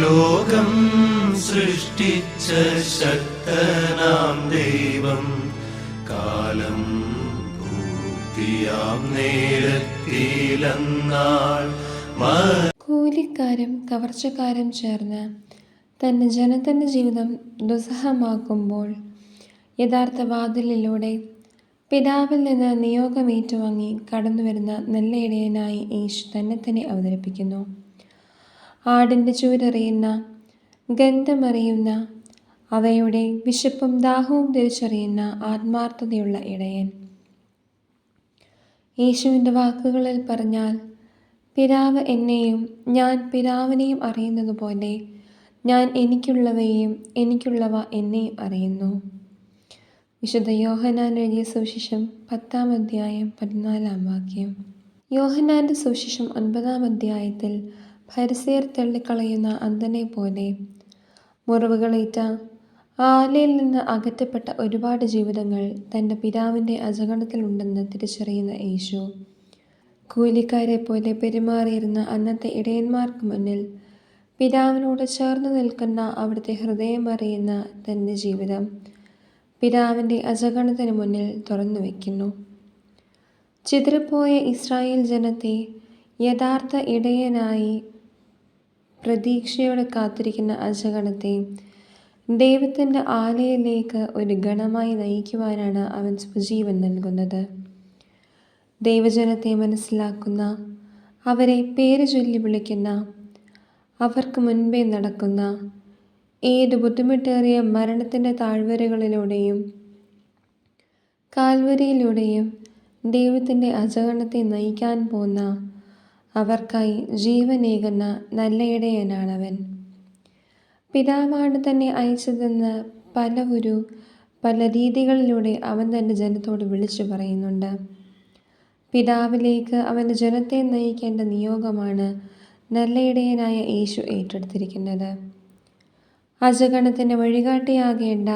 ലോകം സൃഷ്ടിച്ച ശക്തനാം ദൈവം. കാലം പൂർത്തിയാം നേരത്തിലെന്നാൾ കൂലിക്കാരും കവർച്ചക്കാരും ചേർന്ന് തന്റെ ജനത്തിന്റെ ജീവിതം ദുസ്സഹമാക്കുമ്പോൾ യഥാർത്ഥ വാതിലിലൂടെ പിതാവിൽ നിന്ന് നിയോഗം ഏറ്റുവാങ്ങി കടന്നുവരുന്ന നല്ല ഇടയനായി യേശു തന്നെ തന്നെ അവതരിപ്പിക്കുന്നു. ആടിന്റെ ചൂരറിയുന്ന ഗന്ധമറിയുന്ന അവയുടെ വിശപ്പും ദാഹവും തിരിച്ചറിയുന്ന ആത്മാർത്ഥതയുള്ള ഇടയൻ. യേശുവിന്റെ വാക്കുകളിൽ പറഞ്ഞാൽ പിതാവ് എന്നെയും ഞാൻ പിതാവിനെയും അറിയുന്നത് പോലെ ഞാൻ എനിക്കുള്ളവയെയും എനിക്കുള്ളവ എന്നെയും അറിയുന്നു. വിശുദ്ധ യോഹനാൻ എഴുതിയ സുവിശേഷം പത്താം അധ്യായം പതിനാലാം വാക്യം. യോഹനാന്റെ സുവിശേഷം ഒൻപതാം അധ്യായത്തിൽ പരിസയർ തള്ളിക്കളയുന്ന അന്ധനെ പോലെ മുറിവുകളേറ്റ ആലയിൽ നിന്ന് അകറ്റപ്പെട്ട ഒരുപാട് ജീവിതങ്ങൾ തന്റെ പിതാവിന്റെ അജഗണത്തിലുണ്ടെന്ന് തിരിച്ചറിയുന്ന യേശു. കൂലിക്കാരെ പോലെ പെരുമാറിയിരുന്ന അന്നത്തെ ഇടയന്മാർക്ക് മുന്നിൽ പിതാവിനോട് ചേർന്ന് നിൽക്കുന്ന അവിടുത്തെ ഹൃദയം അറിയുന്ന തന്റെ ജീവിതം പിതാവിന്റെ അജഗണത്തിന് മുന്നിൽ തുറന്നു വയ്ക്കുന്നു ചിതറിപ്പോയ ഇസ്രായേൽ ജനത്തെ യഥാർത്ഥ ഇടയനായി പ്രതീക്ഷയോടെ കാത്തിരിക്കുന്ന അജഗണത്തെ ദൈവത്തിന്റെ ആലയിലേക്ക് ഒരു ഗണമായി നയിക്കുവാനാണ് അവൻ സ്വജീവൻ നൽകുന്നത്. ദൈവജനത്തെ മനസ്സിലാക്കുന്ന അവരെ പേര് ചൊല്ലി വിളിക്കുന്ന അവർക്ക് മുൻപേ നടക്കുന്ന ഏത് ബുദ്ധിമുട്ടേറിയ മരണത്തിന്റെ താഴ്വരകളിലൂടെയും കാൽവരിയിലൂടെയും ദൈവത്തിന്റെ അജഗണത്തെ നയിക്കാൻ പോന്ന അവർക്കായി ജീവനേകുന്ന നല്ല ഇടയനാണവൻ പിതാവാണ് തന്നെ അയച്ചതെന്ന് പല ഒരു പല രീതികളിലൂടെ അവൻ തന്റെ ജനത്തോട് വിളിച്ചു പറയുന്നുണ്ട്. പിതാവിലേക്ക് അവന്റെ ജനത്തെ നയിക്കേണ്ട നിയോഗമാണ് നല്ല ഇടയനായ യേശു ഏറ്റെടുത്തിരിക്കുന്നത്. അജഗണത്തിന്റെ വഴികാട്ടിയാകേണ്ട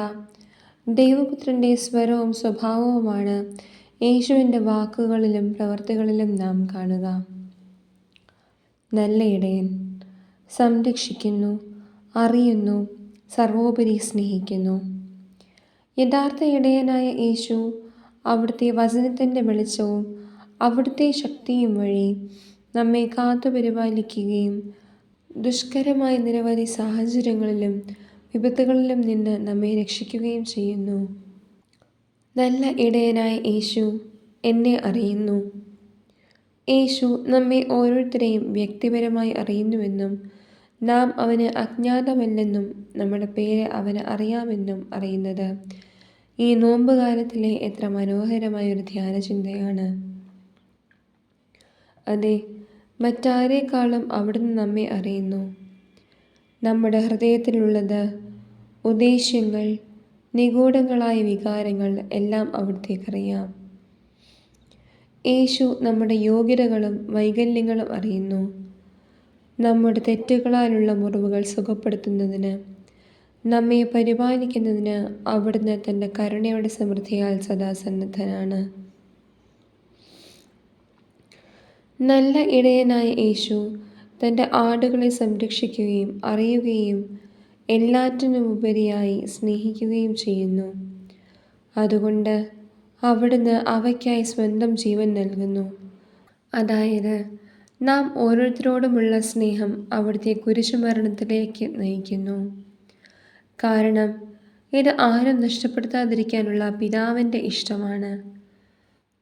ദൈവപുത്രന്റെ സ്വരവും സ്വഭാവവുമാണ് യേശുവിന്റെ വാക്കുകളിലും പ്രവൃത്തികളിലും നാം കാണുക. നല്ല ഇടയൻ സംരക്ഷിക്കുന്നു അറിയുന്നു സർവോപരി സ്നേഹിക്കുന്നു. യഥാർത്ഥ ഇടയനായ യേശു അവിടുത്തെ വചനത്തിന്റെ വെളിച്ചവും അവിടുത്തെ ശക്തിയും വഴി നമ്മെ കാത്തു പരിപാലിക്കുകയും ദുഷ്കരമായ നിരവധി സാഹചര്യങ്ങളിലും വിപത്തുകളിലും നിന്ന് നമ്മെ രക്ഷിക്കുകയും ചെയ്യുന്നു. നല്ല ഇടയനായ യേശു എന്നെ അറിയുന്നു. യേശു നമ്മെ ഓരോരുത്തരെയും വ്യക്തിപരമായി അറിയുന്നുവെന്നും നാം അവന് അജ്ഞാതമല്ലെന്നും നമ്മുടെ പേര് അവന് അറിയാമെന്നും അറിയുന്നത്. ഈ നോമ്പുകാലത്തിലെ എത്ര മനോഹരമായ ഒരു ധ്യാനചിന്തയാണ്. അതെ മറ്റാരേക്കാളും അവിടുന്ന് നമ്മെ അറിയുന്നു. നമ്മുടെ ഹൃദയത്തിലുള്ളത് ഉദ്ദേശ്യങ്ങൾ നിഗൂഢങ്ങളായ വികാരങ്ങൾ എല്ലാം അവിടത്തേക്കറിയാം യേശു നമ്മുടെ യോഗ്യതകളും വൈകല്യങ്ങളും അറിയുന്നു. നമ്മുടെ തെറ്റുകളാലുള്ള മുറിവുകൾ സുഖപ്പെടുത്തുന്നതിന് നമ്മെ പരിപാലിക്കുന്നതിന് അവിടുന്ന് തന്റെ കരുണയുടെ സമൃദ്ധിയാൽ സദാസന്നദ്ധനാണ് നല്ല ഇടയനായ യേശു തന്റെ ആടുകളെ സംരക്ഷിക്കുകയും അറിയുകയും എല്ലാറ്റിനുമുപരിയായി സ്നേഹിക്കുകയും ചെയ്യുന്നു. അതുകൊണ്ട് അവിടുന്ന് അവയ്ക്കായി സ്വന്തം ജീവൻ നൽകുന്നു. അതായത് നാം ഓരോരുത്തരോടുമുള്ള സ്നേഹം അവിടുത്തെ കുരിശുമരണത്തിലേക്ക് നയിക്കുന്നു. കാരണം ഇത് ആരും നഷ്ടപ്പെടുത്താതിരിക്കാനുള്ള പിതാവിന്റെ ഇഷ്ടമാണ്.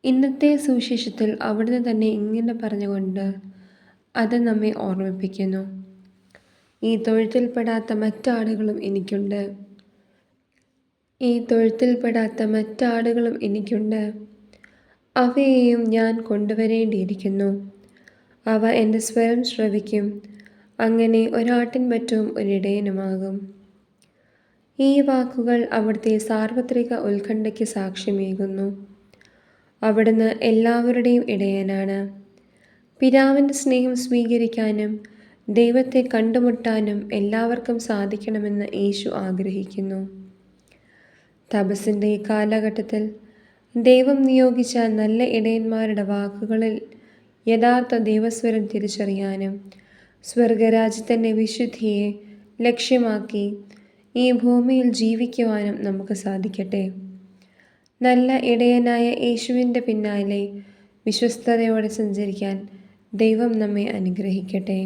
ഇന്നത്തെ സുവിശേഷത്തിൽ അവിടുന്ന് തന്നെ ഇങ്ങനെ പറഞ്ഞുകൊണ്ട് അത് നമ്മെ ഓർമ്മിപ്പിക്കുന്നു. ഈ തൊഴുത്തിൽപ്പെടാത്ത മറ്റാടുകളും എനിക്കുണ്ട്. ഈ തൊഴുത്തിൽപ്പെടാത്ത മറ്റാടുകളും എനിക്കുണ്ട്. അവയെയും ഞാൻ കൊണ്ടുവരേണ്ടിയിരിക്കുന്നു. അവ എന്റെ സ്വരം ശ്രവിക്കും. അങ്ങനെ ഒരാട്ടിൻ പറ്റും ഒരിടയനുമാകും. ഈ വാക്കുകൾ അവിടുത്തെ സാർവത്രിക ഉത്കണ്ഠയ്ക്ക് സാക്ഷ്യമേകുന്നു. അവിടുന്ന് എല്ലാവരുടെയും ഇടയനാണ്. പിതാവിന്റെ സ്നേഹം സ്വീകരിക്കാനും ദൈവത്തെ കണ്ടുമുട്ടാനും എല്ലാവർക്കും സാധിക്കണമെന്ന് യേശു ആഗ്രഹിക്കുന്നു. തപസ്സിന്റെ ഈ കാലഘട്ടത്തിൽ ദൈവം നിയോഗിച്ച നല്ല ഇടയന്മാരുടെ വാക്കുകളിൽ യഥാർത്ഥ ദൈവസ്വരം തിരിച്ചറിയാനും സ്വർഗരാജ്യത്തിന്റെ വിശുദ്ധിയെ ലക്ഷ്യമാക്കി ഈ ഭൂമിയിൽ ജീവിക്കുവാനും നമുക്ക് സാധിക്കട്ടെ. നല്ല ഇടയനായ യേശുവിന്റെ പിന്നാലെ വിശ്വസ്തയോടെ സഞ്ചരിക്കാൻ ദൈവം നമ്മെ അനുഗ്രഹിക്കട്ടെ.